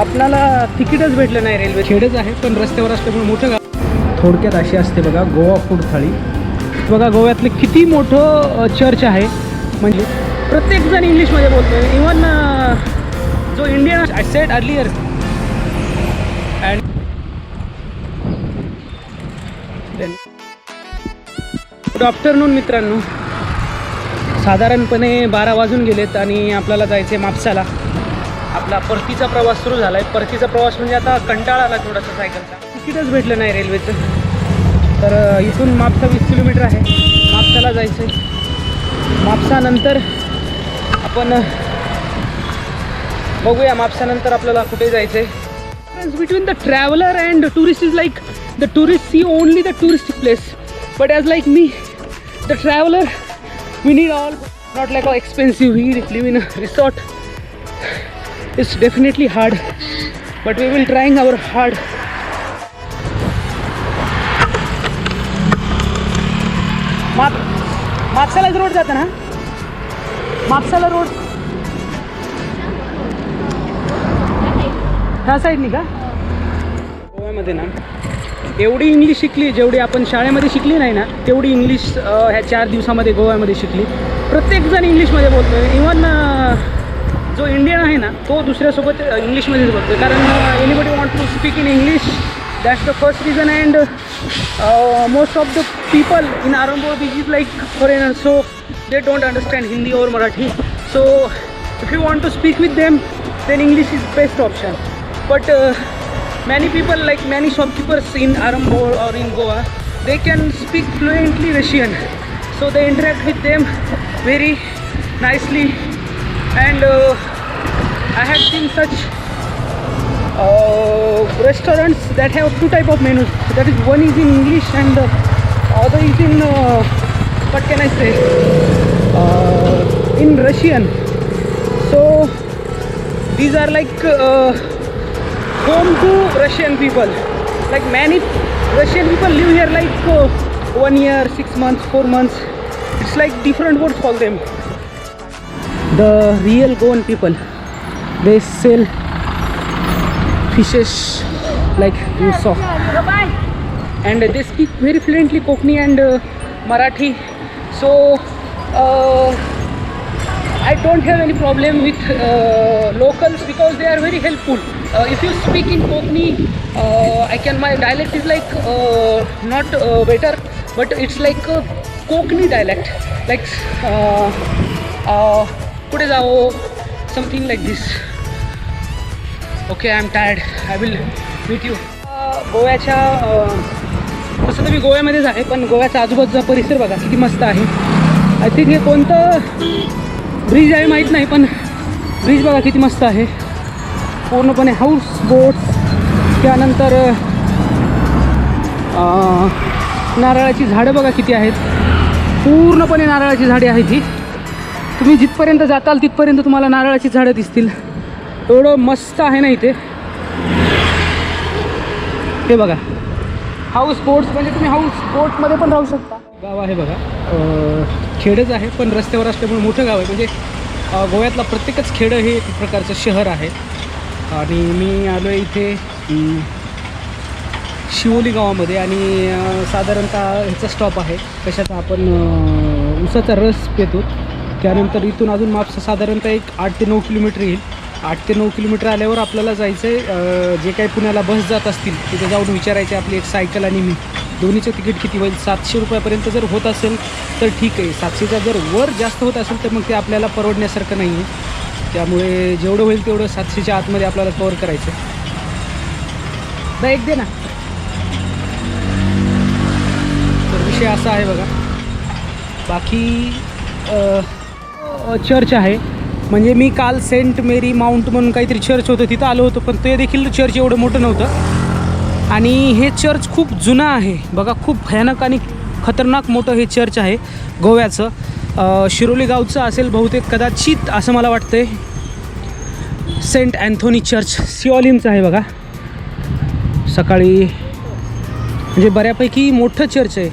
आपल्याला तिकीटच भेटलं नाही रेल्वे खेडच आहे पण रस्त्यावर असल्यामुळे मोठं गाव थोडक्यात अशी असते बघा गोवा फूड थाळी. बघा गोव्यातले किती मोठं चर्च आहे. म्हणजे प्रत्येकजण इंग्लिशमध्ये बोलतो इवन जो Indian I said earlier and good afternoon मित्रांनो. साधारणपणे बारा वाजून गेलेत आणि आपल्याला जायचं आहे मापसाला. आपला परतीचा प्रवास सुरू झाला आहे परतीचा प्रवास म्हणजे आता कंटाळा आला थोडासा सायकलचा. तिकीटच भेटलं नाही रेल्वेचं. तर इथून मापसा वीस किलोमीटर आहे. मापसाला जायचं आहे मापसानंतर आपण बघूया मापसानंतर आपल्याला कुठे जायचं आहे between the traveller and tourist is like the tourist see only the tourist place but as like me the traveller we need all not like how expensive we live in a resort. It's definitely hard but we will trying our hard. माप मापसाला road जातं ना? मापसाला road. ह्या साईडनी का? गोव्यामध्ये ना एवढी इंग्लिश शिकली जेवढी आपण शाळेमध्ये शिकली नाही ना तेवढी इंग्लिश ह्या चार दिवसामध्ये गोव्यामध्ये शिकली. प्रत्येकजण इंग्लिशमध्ये बोलतो इवन जो इंडियन आहे ना तो दुसऱ्यासोबत अ, इंग्लिशमध्येच बोलतो कारण anybody want to speak in English that's the first reason and most of the people in Arambol beach is like foreigner so they don't understand Hindi और Marathi so if you want to speak with them then English is best option. But uh, many people, like many shopkeepers in Arambol or in Goa, they can speak fluently Russian. So they interact with them very nicely. and uh, I have seen such uh, restaurants that have two type of menus. That is one is in English and the other is in uh, what can I say? Uh, in Russian. So these are like uh, home to Russian people. Like many Russian people live here like uh, one year, six months, four months. It's like different words for them. The real Goan people, they sell fishes like you saw, and they speak very fluently Kokni and uh, Marathi. So. Uh, I don't have any problem with uh, locals because they are very helpful. Uh, if you speak in Kokni, uh, I can my dialect is like uh, not uh, better, but it's like a Kokni dialect, like uh, uh, कुठे जाओ. Like this okay I am tired I will meet you गोव्याच्या तसं तर मी गोव्यामध्येच आहे पण गोव्याचा आजूबाजूचा परिसर बघा किती मस्त आहे. आय थिंक हे कोणतं ब्रिज आहे माहीत नाही पण ब्रिज बघा किती मस्त आहे. पूर्णपणे हाऊस बोट्स त्यानंतर नारळाची झाडं बघा किती आहेत. पूर्णपणे नारळाची झाडे आहेत ही. तुम्ही जिथपर्यंत जाताल तिथपर्यंत तुम्हाला नारळाची झाडं दिसतील. एवढं मस्त आहे ना इथे? हे बघा. हाऊस स्पोर्ट्स म्हणजे तुम्ही हाऊस स्पोर्ट्समध्ये पण राहू शकता. गाव आहे बघा. खेडच आहे पण रस्त्यावर असल्यामुळे मोठं गाव आहे. म्हणजे गोव्यातला प्रत्येकच खेडं हे एक प्रकारचं शहर आहे. आणि मी आलो आहे इथे शिवोली गावामध्ये. आणि साधारणतः ह्याचा स्टॉप आहे. कशाचा आपण उसाचा रस पेतो. त्यानंतर इथून अजून मापसा साधारणतः एक आठ ते नऊ किलोमीटर येईल. आठ ते नऊ किलोमीटर आल्यावर आपल्याला जायचं आहे जे काही पुण्याला बस जात असतील तिथे जाऊन विचारायचे आपली एक सायकल आणि मी. दोन्हीचं तिकीट किती होईल? सातशे रुपयापर्यंत जर होत असेल तर ठीक आहे. सातशेचा जर वर जास्त होत असेल तर मग ते आपल्याला परवडण्यासारखं नाही आहे. त्यामुळे जेवढं होईल तेवढं सातशेच्या आतमध्ये आपल्याला कवर करायचं दा एक दे ना. तर विषय असा आहे बघा. बाकी चर्च आहे. म्हणजे मी काल सेंट मेरी माउंट म्हणून काहीतरी चर्च होतं तिथं आलो होतो पण ते देखील चर्च एवढं मोठं नव्हतं. आणि हे चर्च खूप जुनं आहे. बघा खूप भयानक आणि खतरनाक मोठं हे चर्च आहे गोव्याचं. शिरोली गावचं असेल बहुतेक कदाचित असं मला वाटतंय. सेंट अँथोनी चर्च सिओलिमचं आहे बघा. सकाळी म्हणजे बऱ्यापैकी मोठं चर्च आहे.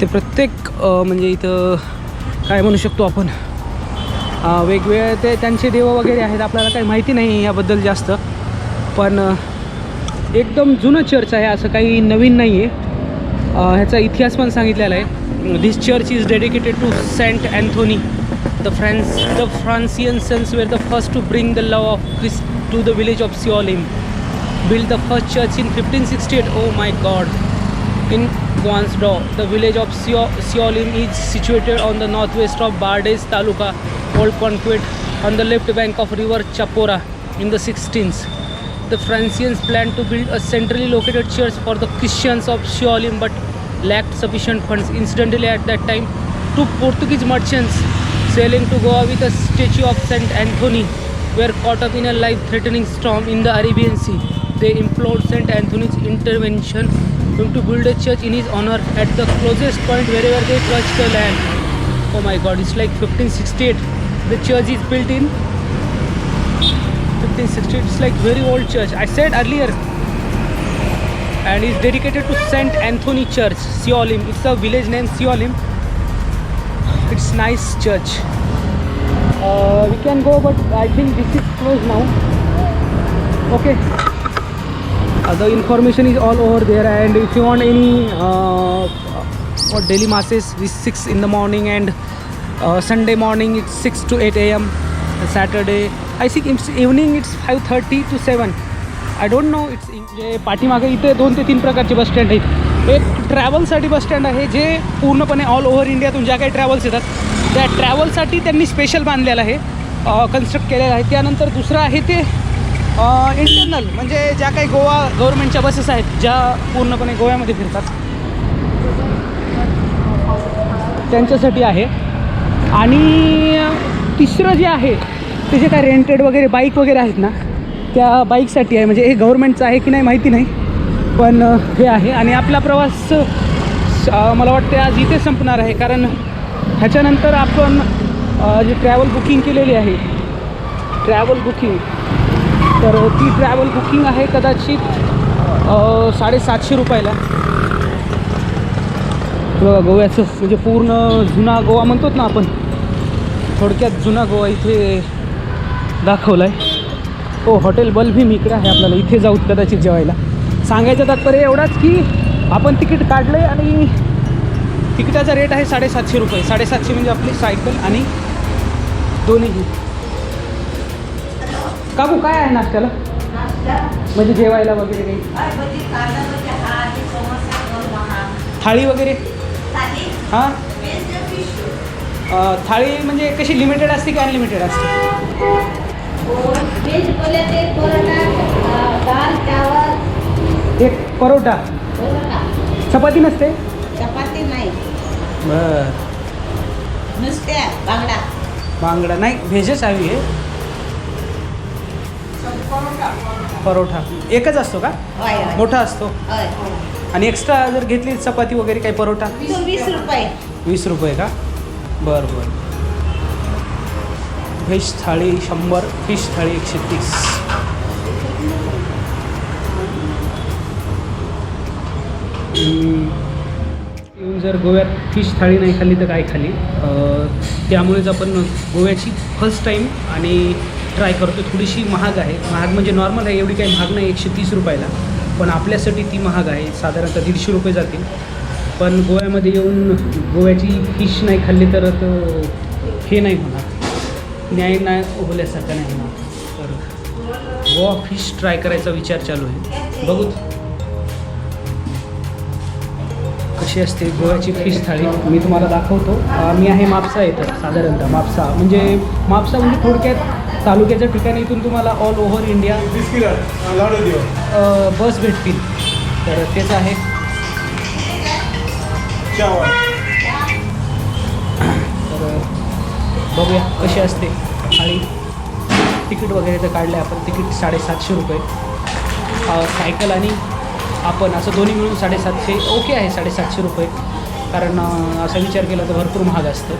ते प्रत्येक म्हणजे इथं काय म्हणू शकतो आपण? वेगवेगळे ते त्यांचे देव वगैरे आहेत आपल्याला काही माहिती नाही याबद्दल जास्त. पण एकदम जुनं चर्च आहे असं काही नवीन नाही आहे ह्याचा इतिहास पण सांगितलेला आहे. This church is dedicated to saint Anthony the France the Franciscan sons were the first to bring the love of Christ to the village of Siolim built the first church in 1568 oh my god. In Guansdao the village of Seo- Seolim is situated on the northwest of Bardes Taluka old Conquet on the left bank of river Chapora in the 16th the Francians planned to build a centrally located church for the Christians of Seolim but lacked sufficient funds. Incidentally at that time two Portuguese merchants sailing to Goa with a statue of Saint Anthony were caught up in a life-threatening storm in the Arabian Sea. They implored Saint Anthony's intervention to build a church in his honor at the closest point wherever they touched the land. Oh my God! It's like 1568. The church is built in 1568. It's like very old church. I said earlier, and it's dedicated to Saint Anthony Church, Seolim. It's a village name, Seolim. It's nice church. Uh, we can go, but I think this is closed now. Okay. Uh, the information is all over there, and if you want any uh, for daily masses, it's 6 in the morning, and uh, Sunday morning it's 6 to 8 a.m. Saturday, I think it's evening it's five thirty to 7 I don't know it's जे पाठीमागे इथे दोन ते तीन प्रकारचे bus stand आहेत एक ट्रॅव्हलसाठी bus stand आहे जे पूर्णपणे ऑल ओव्हर इंडियातून ज्या काही ट्रॅव्हल्स येतात त्या ट्रॅव्हलसाठी त्यांनी स्पेशल बांधलेलं आहे कन्स्ट्रक्ट केलेलं आहे त्यानंतर दुसरं आहे ते इंटरनल म्हणजे ज्या काही गोवा गव्हर्नमेंटच्या बसेस आहेत ज्या पूर्णपणे गोव्यामध्ये फिरतात त्यांच्यासाठी आहे. आणि तिसरं जे आहे ते जे काय रेंटेड वगैरे बाईक वगैरे आहेत ना त्या बाईकसाठी आहे. म्हणजे हे गव्हर्नमेंटचं आहे की नाही माहिती नाही पण हे आहे. आणि आपला प्रवास मला वाटते आज इथे संपणार आहे. कारण ह्याच्यानंतर आपण जे जी ट्रॅव्हल बुकिंग केलेली आहे ट्रॅव्हल बुकिंग तर ती ट्रॅव्हल बुकिंग आहे कदाचित साडेसातशे रुपयाला. बघा गोव्याचं म्हणजे पूर्ण जुना गोवा म्हणतोच ना आपण थोडक्यात जुना गोवा इथे दाखवला आहे हो हॉटेल बलभीम इकडे आहे आपल्याला इथे जाऊ कदाचित जेवायला. सांगायचं तात्पर्य एवढाच की आपण तिकीट काढलं आहे आणि तिकिटाचा रेट आहे साडेसातशे रुपये. साडेसातशे म्हणजे आपली सायकल आणि दोन्ही काकू काय आहे नाश्त्याला? म्हणजे जेवायला वगैरे काही? थाळी वगैरे? हां? थाळी म्हणजे कशी लिमिटेड असते की अनलिमिटेड असते? चावल. एक परोठा? चपाती नसते? चपाती नाही. बर. नुसत्या बांगडा. बांगडा. नाही व्हेजच हवी आहे. परोठा. एकच असतो का? मोठा असतो? आणि एक्स्ट्रा जर घेतली चपाती वगैरे काही परोठा? वीस रुपये. वीस रुपये. का? बरं बरं. व्हेज थाळी शंभर फिश थाळी एकशे तीस. येऊन जर गोव्यात फिश थाळी नाही खाल्ली तर काय खाल्ली? अं, त्यामुळेच आपण गोव्याची फर्स्ट टाईम आणि ट्राय करतो थोडीशी महाग आहे. महाग म्हणजे नॉर्मल आहे. एवढी काही महाग नाही. एकशे तीस रुपयाला. पण आपल्यासाठी ती महाग आहे. साधारणतः दीडशे रुपये जातील. पण गोव्यामध्ये येऊन गोव्याची फिश नाही खाल्ली तर हे नाही होणार. न्याय नाही होल्यासारखं नाही होणार. तर गोवा फिश ट्राय करायचा विचार चालू आहे. बघू. कशी असते गोव्याची फिश थाळी मी तुम्हाला दाखवतो. मी आहे मापसा येतं साधारणतः मापसा. म्हणजे मापसा म्हणजे थोडक्यात तालुक्याच्या ठिकाणी इथून तुम्हाला ऑल ओव्हर इंडिया बीस भेटतील. तर तेच आहे. तर बघूया कशी असते. आणि तिकीट वगैरे तर काढलं आहे आपण. तिकीट साडेसातशे रुपये. सायकल आणि आपण असं दोन्ही मिळून साडेसातशे ओके आहे साडेसातशे रुपये. कारण असा विचार केला तर भरपूर महाग असतं.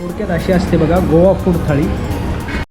थोडक्यात अशी असते बघा गोवा फूड थाळी.